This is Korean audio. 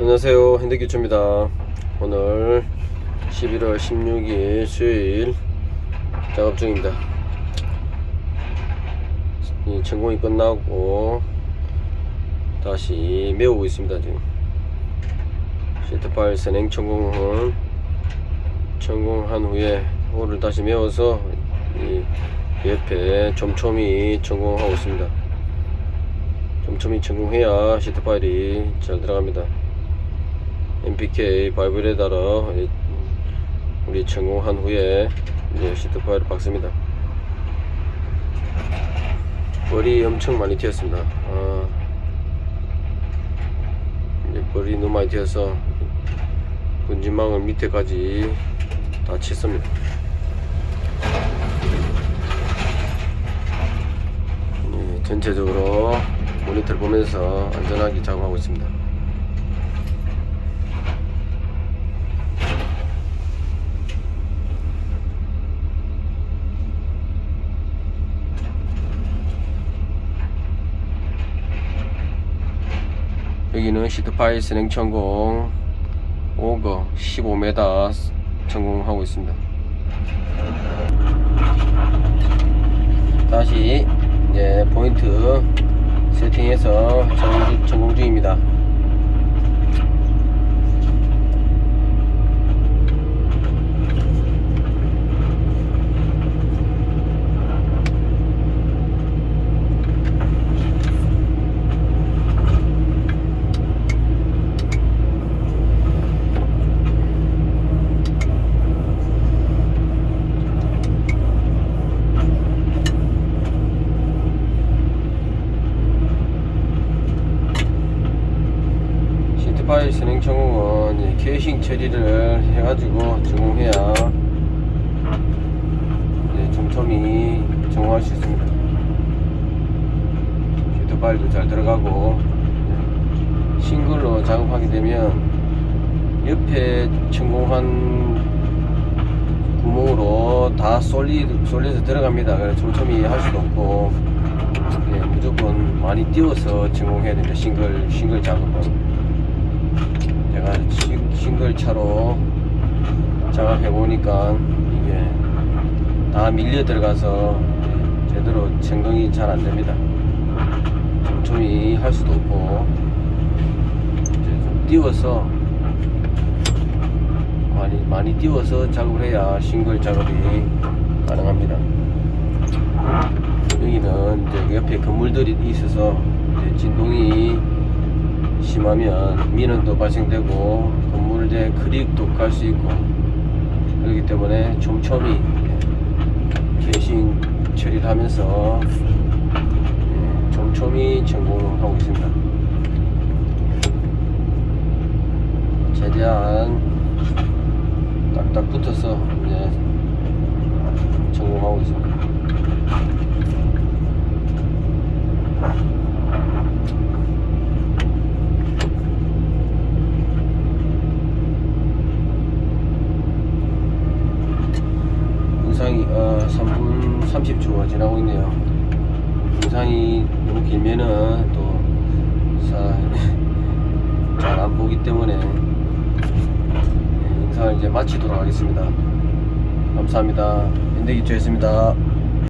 안녕하세요. 핸드기초입니다. 오늘 11월 16일 수요일 작업 중입니다. 이 전공이 끝나고 다시 메우고 있습니다 지금. 시트파일 선행 전공은 전공한 후에 오늘 다시 메워서 이 옆에 점초미 전공하고 있습니다. 점초미 전공해야 시트 파일이 잘 들어갑니다. MPK 바이브레다로 우리 전공한 후에 이제 시트 파일을 박습니다. 벌이 엄청 많이 튀었습니다. 아, 이제 벌이 너무 많이 튀어서 분진망을 밑에까지 다 쳤습니다. 네, 전체적으로 모니터를 보면서 안전하게 작업하고 있습니다. 여기는 시트파일 선행 천공 5거 15m 전공하고 있습니다. 다시 이제 포인트 세팅해서 중- 전공 중입니다. 전공은 이제 케이싱 처리를 해가지고 전공해야 이제 점점이 전공할 수 있습니다. 시트파일도 잘 들어가고 네. 싱글로 작업하게 되면 옆에 전공한 구멍으로 다 쏠리, 쏠려서 들어갑니다. 그래서 촘촘히 할 수도 없고 예, 무조건 많이 띄워서 전공해야 됩니다. 싱글 싱글 작업은. 제가 싱- 싱글 차로 작업해 보니까 이게 다 밀려 들어가서 제대로 점검이 잘 안 됩니다. 촘촘히 할 수도 없고 이제 좀 띄워서 많이 많이 띄워서 작업을 해야 싱글 작업이 가능합니다. 여기는 이제 옆에 건물들이 있어서 진동이 심하면 민원도 발생되고 건물에 크릭도 갈 수 있고 그렇기 때문에 촘촘히 게싱 처리를 하면서 예, 촘촘히 전공하고 있습니다. 최대한 딱딱 붙어서 이제 전공하고 있습니다. 영상이 어, 3분 30초가 지나고 있네요. 영상이 너무 길면은 또 잘 안 보기 때문에 예, 영상을 이제 마치도록 하겠습니다. 감사합니다. 현대기초였습니다.